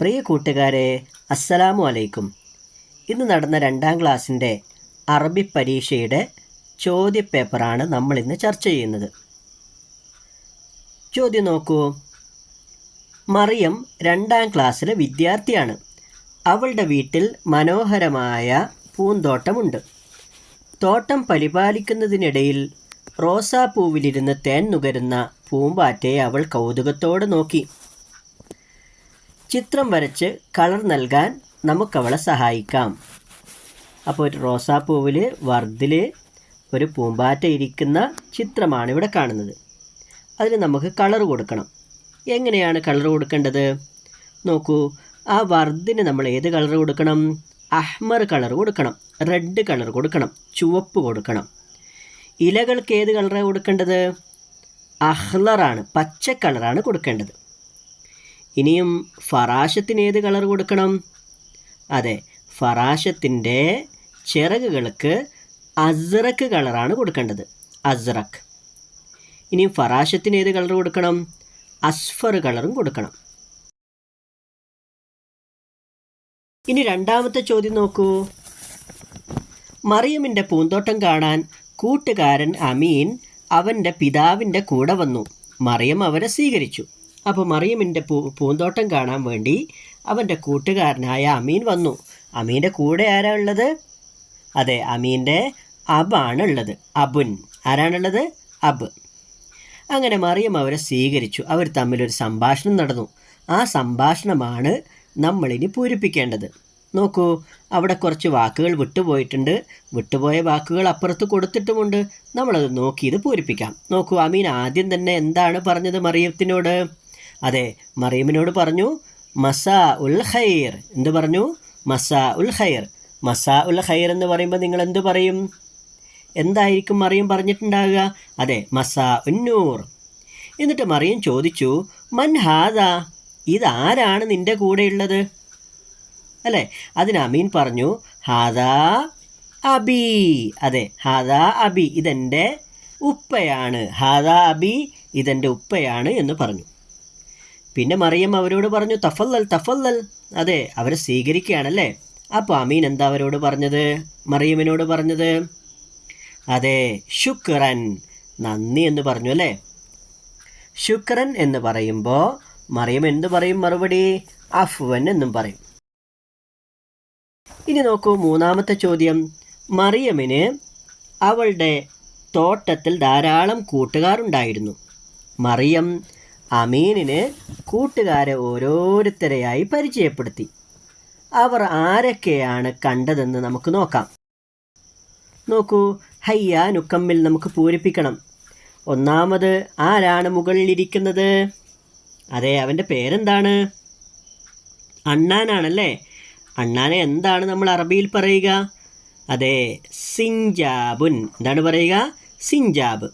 പ്രിയ കൂട്ടുകാരെ അസ്സലാമു അലൈക്കും. ഇന്ന് നടന്ന രണ്ടാം ക്ലാസ്സിന്റെ അറബി പരീക്ഷയുടെ ചോദ്യപേപ്പറാണ് നമ്മൾ ഇന്ന് ചർച്ച ചെയ്യുന്നത്. ചോദ്യം നോക്കൂ. മറിയം രണ്ടാം ക്ലാസ്സിലെ വിദ്യാർത്ഥിയാണ്. അവളുടെ വീട്ടിൽ മനോഹരമായ പൂന്തോട്ടമുണ്ട്. തോട്ടം പരിപാലിക്കുന്നതിനിടയിൽ റോസാപ്പൂവിലിരുന്ന് തേൻ നുകരുന്ന പൂമ്പാറ്റയെ അവൾ കൗതുകത്തോടെ നോക്കി. ചിത്രം വരച്ച് കളർ നൽകാൻ നമുക്കവളെ സഹായിക്കാം. അപ്പോൾ ഒരു റോസാപ്പൂവിൽ വർദ്ധിൽ ഒരു പൂമ്പാറ്റ ഇരിക്കുന്ന ചിത്രമാണ് ഇവിടെ കാണുന്നത്. അതിന് നമുക്ക് കളർ കൊടുക്കണം. എങ്ങനെയാണ് കളർ കൊടുക്കേണ്ടത്? നോക്കൂ ആ വർദ്ധിന് നമ്മൾ ഏത് കളർ കൊടുക്കണം? അഹ്മർ കളർ കൊടുക്കണം റെഡ് കളർ കൊടുക്കണം ചുവപ്പ് കൊടുക്കണം. ഇലകൾക്ക് ഏത് കളറാണ് കൊടുക്കേണ്ടത്? അഹ്ലറാണ് പച്ച കളറാണ് കൊടുക്കേണ്ടത്. ഇനിയും ഫറാശത്തിന് ഏത് കളർ കൊടുക്കണം? അതെ ഫറാശത്തിന്റെ ചിറകുകൾക്ക് അസ്റക്ക് കളറാണ് കൊടുക്കേണ്ടത്. അസ്റക്ക് ഇനിയും ഫറാശത്തിന് ഏത് കളർ കൊടുക്കണം? അസ്ഫർ കളറും കൊടുക്കണം. ഇനി രണ്ടാമത്തെ ചോദ്യം നോക്കൂ. മറിയമിന്റെ പൂന്തോട്ടം കാണാൻ കൂട്ടുകാരൻ അമീൻ അവന്റെ പിതാവിന്റെ കൂടെ വന്നു. മറിയം അവരെ സ്വീകരിച്ചു. അപ്പോൾ മറിയമിന്റെ പൂ പൂന്തോട്ടം കാണാൻ വേണ്ടി അവന്റെ കൂട്ടുകാരനായ അമീൻ വന്നു. അമീന്റെ കൂടെ ആരാ ഉള്ളത്? അതെ അമീന്റെ അബാണ് ഉള്ളത്. അബുൻ. ആരാണുള്ളത് അബ്. അങ്ങനെ മറിയം അവരെ സ്വീകരിച്ചു. അവർ തമ്മിലൊരു സംഭാഷണം നടന്നു. ആ സംഭാഷണമാണ് നമ്മളിനി പൂരിപ്പിക്കേണ്ടത്. നോക്കൂ അവിടെ കുറച്ച് വാക്കുകൾ വിട്ടുപോയിട്ടുണ്ട്. വിട്ടുപോയ വാക്കുകൾ അപ്പുറത്ത് കൊടുത്തിട്ടുമുണ്ട്. നമ്മളത് നോക്കി ഇത് പൂരിപ്പിക്കാം. നോക്കൂ അമീൻ ആദ്യം തന്നെ എന്താണ് പറഞ്ഞത് മറിയത്തിനോട്? അതെ മറിയമിനോട് പറഞ്ഞു മസാ ഉൽ ഖൈർ. എന്ത് പറഞ്ഞു? മസാ ഉൽ ഖൈർ. മസാ ഉൽ ഖൈർ എന്ന് പറയുമ്പോൾ നിങ്ങൾ എന്ത് പറയും? എന്തായിരിക്കും മറിയം പറഞ്ഞിട്ടുണ്ടാകുക അതെ മസാ ഉന്നൂർ എന്നിട്ട് മറിയം ചോദിച്ചു മൻ ഹാദ? ഇതാരാണ് നിന്റെ കൂടെയുള്ളത്? അല്ലേ? അതിന് അമീൻ പറഞ്ഞു ഹാദാ അബി. അതെ ഹാദാ അബി ഇതെന്റെ ഉപ്പയാണ്. ഹാദാ അബി ഇതെന്റെ ഉപ്പയാണ് എന്ന് പറഞ്ഞു. പിന്നെ മറിയം അവരോട് പറഞ്ഞു തഫല്ലൽ തഫല്ലൽ. അതെ അവരെ സ്വീകരിക്കുകയാണല്ലേ? അപ്പോൾ അമീൻ എന്താ അവരോട് പറഞ്ഞത്? മറിയമിനോട് പറഞ്ഞത് അതെ ശുക്രൻ നന്ദി എന്ന് പറഞ്ഞു അല്ലേ? ശുക്രൻ എന്ന് പറയുമ്പോൾ മറിയം എന്ത് പറയും മറുപടി? അഫ്വൻ എന്നും പറയും. ഇനി നോക്കൂ മൂന്നാമത്തെ ചോദ്യം. മറിയമിന് അവളുടെ തോട്ടത്തിൽ ധാരാളം കൂട്ടുകാരുണ്ടായിരുന്നു. മറിയം അമീനിന് കൂട്ടുകാരെ ഓരോരുത്തരെയായി പരിചയപ്പെടുത്തി. അവർ ആരൊക്കെയാണ് കണ്ടതെന്ന് നമുക്ക് നോക്കാം. നോക്കൂ ഹയ്യ നുക്കമ്മിൽ നമുക്ക് പൂരിപ്പിക്കണം. ഒന്നാമത് ആരാണ് മുകളിലിരിക്കുന്നത്? അതെ അവന്റെ പേരെന്താണ്? അണ്ണാനാണല്ലേ? അണ്ണാനെ എന്താണ് നമ്മൾ അറബിയിൽ പറയുക? അതെ സിഞ്ചാബുൻ. എന്താണ് പറയുക? സിഞ്ചാബ്.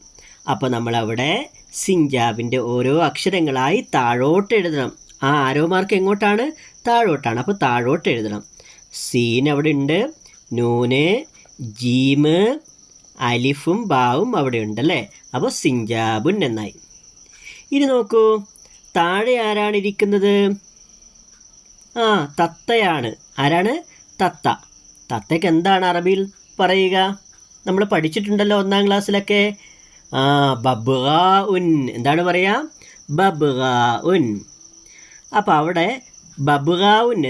അപ്പോൾ നമ്മളവിടെ സിഞ്ചാബിന്റെ ഓരോ അക്ഷരങ്ങളായി താഴോട്ട് എഴുതണം ആ ആരോ മാർക്ക് എങ്ങോട്ടാണ്? താഴോട്ടാണ്. അപ്പോൾ താഴോട്ട് എഴുതണം സീൻ അവിടെ ഉണ്ട് നൂന് ജീമ് അലിഫും ബാവും അവിടെ ഉണ്ടല്ലേ അപ്പോൾ സിഞ്ചാബുൻ എന്നായി. ഇനി നോക്കൂ. താഴെ ആരാണ് ഇരിക്കുന്നത്? ആ തത്തയാണ്. ആരാണ്? തത്ത. തത്തയ്ക്ക് എന്താണ് അറബിയിൽ പറയുക? നമ്മൾ പഠിച്ചിട്ടുണ്ടല്ലോ ഒന്നാം ക്ലാസ്സിലൊക്കെ. ആ എന്താണ് പറയുക ബബ്ഗ അപ്പോൾ അവിടെ ബബ്ഗ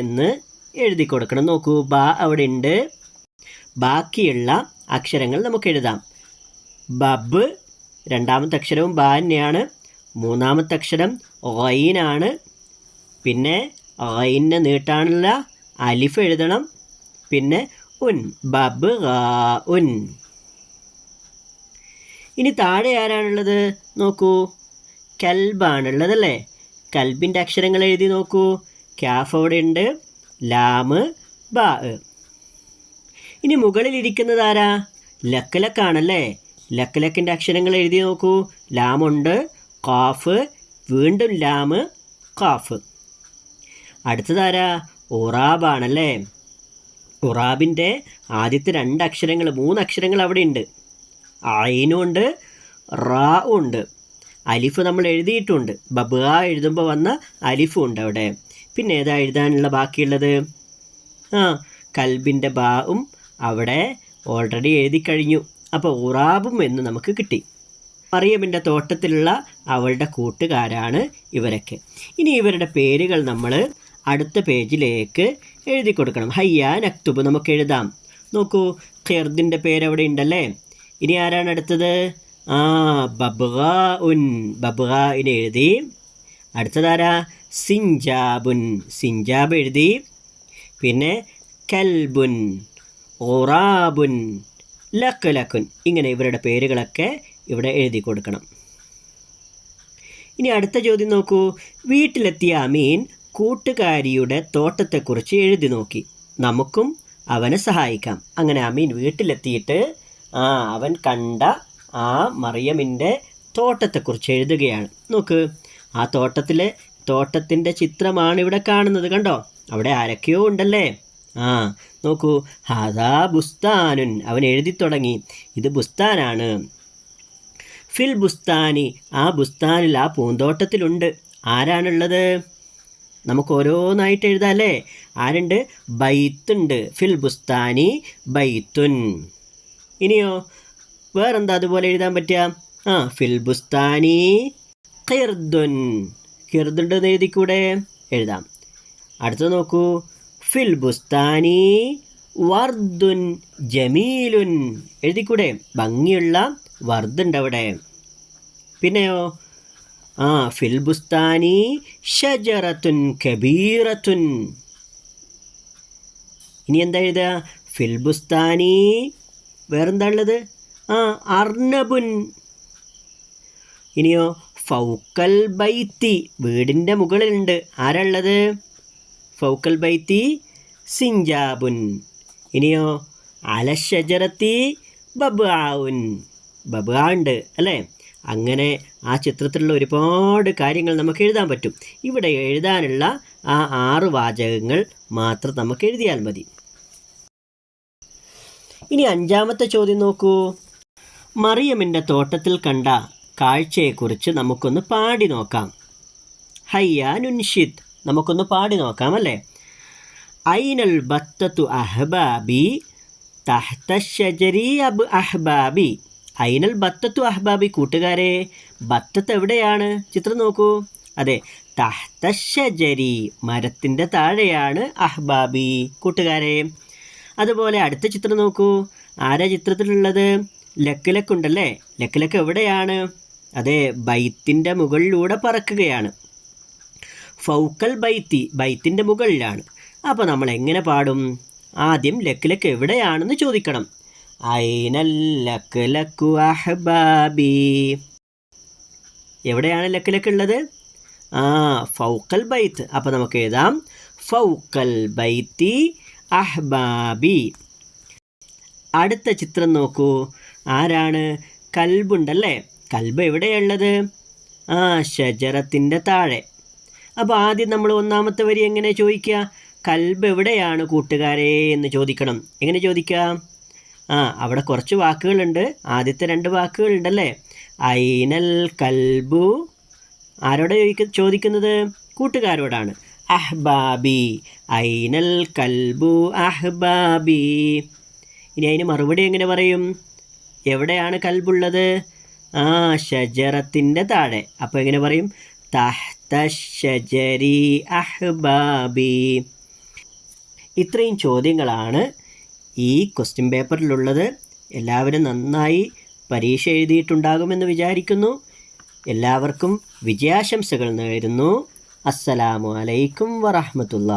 എന്ന് എഴുതി കൊടുക്കണം. നോക്കൂ ബ അവിടെ ഉണ്ട് ബാക്കിയുള്ള അക്ഷരങ്ങൾ നമുക്ക് എഴുതാം. ബബ് രണ്ടാമത്തെ അക്ഷരവും ബ തന്നെയാണ്. മൂന്നാമത്തെ അക്ഷരം ഒയിനാണ് പിന്നെ ഒയിനെ നീട്ടാനുള്ള അലിഫ് എഴുതണം. പിന്നെ ഉൻ ബബ് ഉൻ ഇനി താഴെ ആരാണുള്ളത്? നോക്കൂ. കൽബാണുള്ളതല്ലേ? കൽബിന്റെ അക്ഷരങ്ങൾ എഴുതി നോക്കൂ. ക്യാഫ് അവിടെ ഉണ്ട് ലാമ് ബാ. ഇനി മുകളിൽ ഇരിക്കുന്നത് ആരാ? ലക്കലക്കാണല്ലേ ലക്കലക്കിന്റെ അക്ഷരങ്ങൾ എഴുതി നോക്കൂ. ലാമുണ്ട് കാഫ് വീണ്ടും ലാമ് കാഫ്. അടുത്തതാരാ ഉറാബാണല്ലേ? ഉറാബിന്റെ ആദ്യത്തെ രണ്ട് അക്ഷരങ്ങൾ മൂന്ന് അക്ഷരങ്ങൾ അവിടെ ഉണ്ട് അയിനും ഉണ്ട് റാ ഉണ്ട് അലിഫ് നമ്മൾ എഴുതിയിട്ടുണ്ട്. ബബ എഴുതുമ്പോൾ വന്ന അലിഫും ഉണ്ട് അവിടെ. പിന്നെ ഏതാ എഴുതാനുള്ള ബാക്കിയുള്ളത്? ആ കൽബിന്റെ ബാവും അവിടെ ഓൾറെഡി എഴുതി കഴിഞ്ഞു. അപ്പോൾ ഉറാബും എന്ന് നമുക്ക് കിട്ടി. മറിയമിന്റെ തോട്ടത്തിലുള്ള അവളുടെ കൂട്ടുകാരാണ് ഇവരൊക്കെ. ഇനി ഇവരുടെ പേരുകൾ നമ്മൾ അടുത്ത പേജിലേക്ക് എഴുതി കൊടുക്കണം. ഹയ്യാൻ അക്തുബ് നമുക്ക് എഴുതാം. നോക്കൂ ഖിർദിന്റെ പേര് അവിടെ ഉണ്ടല്ലേ? ഇനി ആരാണ് അടുത്തത്? ആ ബബ്ഗ ഉൻ ബബ്ഗ ഇനി എഴുതി. അടുത്തതാരാ സിഞ്ചാബുൻ സിഞ്ചാബ് എഴുതി. പിന്നെ കൽബുൻ ഓറാബുൻ ലക്ക് ലക്കുൻ ഇങ്ങനെ ഇവരുടെ പേരുകളൊക്കെ ഇവിടെ എഴുതി കൊടുക്കണം. ഇനി അടുത്ത ചോദ്യം നോക്കൂ. വീട്ടിലെത്തിയ അമീൻ കൂട്ടുകാരിയുടെ തോട്ടത്തെക്കുറിച്ച് എഴുതി നോക്കി. നമുക്കും അവനെ സഹായിക്കാം. അങ്ങനെ അമീൻ വീട്ടിലെത്തിയിട്ട് ആ അവൻ കണ്ട ആ മറിയമിന്റെ തോട്ടത്തെക്കുറിച്ച് എഴുതുകയാണ്. നോക്ക് ആ തോട്ടത്തിലെ തോട്ടത്തിന്റെ ചിത്രമാണ് ഇവിടെ കാണുന്നത് കണ്ടോ? അവിടെ ആരൊക്കെയോ ഉണ്ടല്ലേ? ആ നോക്കൂ ഹാദാ ബുസ്താനുൻ. അവൻ എഴുതി തുടങ്ങി. ഇത് ബുസ്താനാണ്. ഫിൽ ബുസ്താനി. ആ ബുസ്താനിൽ ആ പൂന്തോട്ടത്തിലുണ്ട്. ആരാണുള്ളത്? നമുക്ക് ഓരോന്നായിട്ട് എഴുതാം അല്ലേ? ആരുണ്ട്? ബൈത്തുണ്ട്. ഫിൽ ബുസ്താനി ബൈത്തുൻ. ഇനിയോ വേറെന്താ അതുപോലെ എഴുതാൻ പറ്റുക? ആ ഫിൽ ബുസ്താനി ഖിർദുൻ ഖിർദുണ്ടെന്ന് എഴുതിക്കൂടെ? എഴുതാം. അടുത്തത് നോക്കൂ. ഫിൽ ബുസ്താനി വർദുൻ ജമീലുൻ. എഴുതിക്കൂടെ? ഭംഗിയുള്ള വർദ്ധുണ്ട് അവിടെ പിന്നെയോ? ആ ഫിൽ ബുസ്താനി ഷജറത്തുൻ കബീറത്തുൻ. ഇനി എന്താ എഴുതുക? ഫിൽ ബുസ്താനി വേറെന്താ ഉള്ളത് ആ അർണബുൻ. ഇനിയോ ഫൗക്കൽ ബൈത്തി. വീടിന്റെ മുകളിലുണ്ട്. ആരാള്ളത് ഫൗക്കൽ ബൈത്തി സിഞ്ചാബുൻ. ഇനിയോ അലഷജറത്തി ബബാവുൻ ബബാ ഉണ്ട് അല്ലേ? അങ്ങനെ ആ ചിത്രത്തിലുള്ള ഒരുപാട് കാര്യങ്ങൾ നമുക്ക് എഴുതാൻ പറ്റും. ഇവിടെ എഴുതാനുള്ള ആ ആറ് വാചകങ്ങൾ മാത്രം നമുക്ക് എഴുതിയാൽ മതി. ഇനി അഞ്ചാമത്തെ ചോദ്യം നോക്കൂ. മറിയമിന്റെ തോട്ടത്തിൽ കണ്ട കാഴ്ചയെക്കുറിച്ച് നമുക്കൊന്ന് പാടി നോക്കാം. ഹയ്യ നുൻഷിദ്. നമുക്കൊന്ന് പാടി നോക്കാം അല്ലേ ഐനൽ ബത്തത്തു അഹ്ബാബി തഹ്ത ഷജരി അബ് അഹ്ബാബി. ഐനൽ ബത്തത്തു അഹ്ബാബി കൂട്ടുകാരെ ബത്തത്ത് എവിടെയാണ്? ചിത്രം നോക്കൂ. അതെ തഹ്ത ഷജരി മരത്തിന്റെ താഴെയാണ് അഹ്ബാബി. കൂട്ടുകാരെ അതുപോലെ അടുത്ത ചിത്രം നോക്കൂ. ആരാ ചിത്രത്തിലുള്ളത്? ലക്ക് ലക്കിലക്ക് ലക്ക് ലക്ക് എവിടെയാണ്? അതെ ബൈത്തിന്റെ മുകളിലൂടെ പറക്കുകയാണ്. ഫൗക്കൽ ബൈത്തി ബൈത്തിന്റെ മുകളിലാണ്. അപ്പോൾ നമ്മൾ എങ്ങനെ പാടും? ആദ്യം ലക്ക് ലക്ക് എവിടെയാണെന്ന് ചോദിക്കണം. ഐനൽ ലക്ക് ലക്കു അഹ്ബാബി. എവിടെയാണ് ലക്ക് ലക്ക് ഉള്ളത്? ആ ഫൗക്കൽ ബൈത്ത്. അപ്പോൾ നമുക്ക് എഴുതാം. ഫൗക്കൽ ബൈത്തി അഹ്ബാബി. അടുത്ത ചിത്രം നോക്കൂ. ആരാണ്? കൽബുണ്ടല്ലേ? കൽബ് എവിടെയുള്ളത്? ആ ഷജറത്തിന്റെ താഴെ. അപ്പോൾ ആദ്യം നമ്മൾ ഒന്നാമത്തെ വരി എങ്ങനെ ചോദിക്കുക? കൽബ് എവിടെയാണ് കൂട്ടുകാരെ എന്ന് ചോദിക്കണം. എങ്ങനെ ചോദിക്കാം ആ അവിടെ കുറച്ച് വാക്കുകളുണ്ട്. ആദ്യത്തെ രണ്ട് വാക്കുകളുണ്ടല്ലേ? ഐനൽ കൽബു. ആരോടെ ചോദിക്ക ചോദിക്കുന്നത്? കൂട്ടുകാരോടാണ്. അഹ്ബാബി ഐനൽ കൽബു അഹ്ബാബി. ഇനി അതിന് മറുപടി എങ്ങനെ പറയും? എവിടെയാണ് കൽബുള്ളത്? ആ ഷജറത്തിന്റെ താഴെ. അപ്പോൾ എങ്ങനെ പറയും? തഹ്ത ഷജരി അഹ്ബാബി. ഇത്രയും ചോദ്യങ്ങളാണ് ഈ ക്വസ്റ്റ്യൻ പേപ്പറിലുള്ളത്. എല്ലാവരും നന്നായി പരീക്ഷ എഴുതിയിട്ടുണ്ടാകുമെന്ന് വിചാരിക്കുന്നു. എല്ലാവർക്കും വിജയാശംസകൾ നേരുന്നു. അസ്സലാമു അലൈക്കും വറഹമത്തുള്ള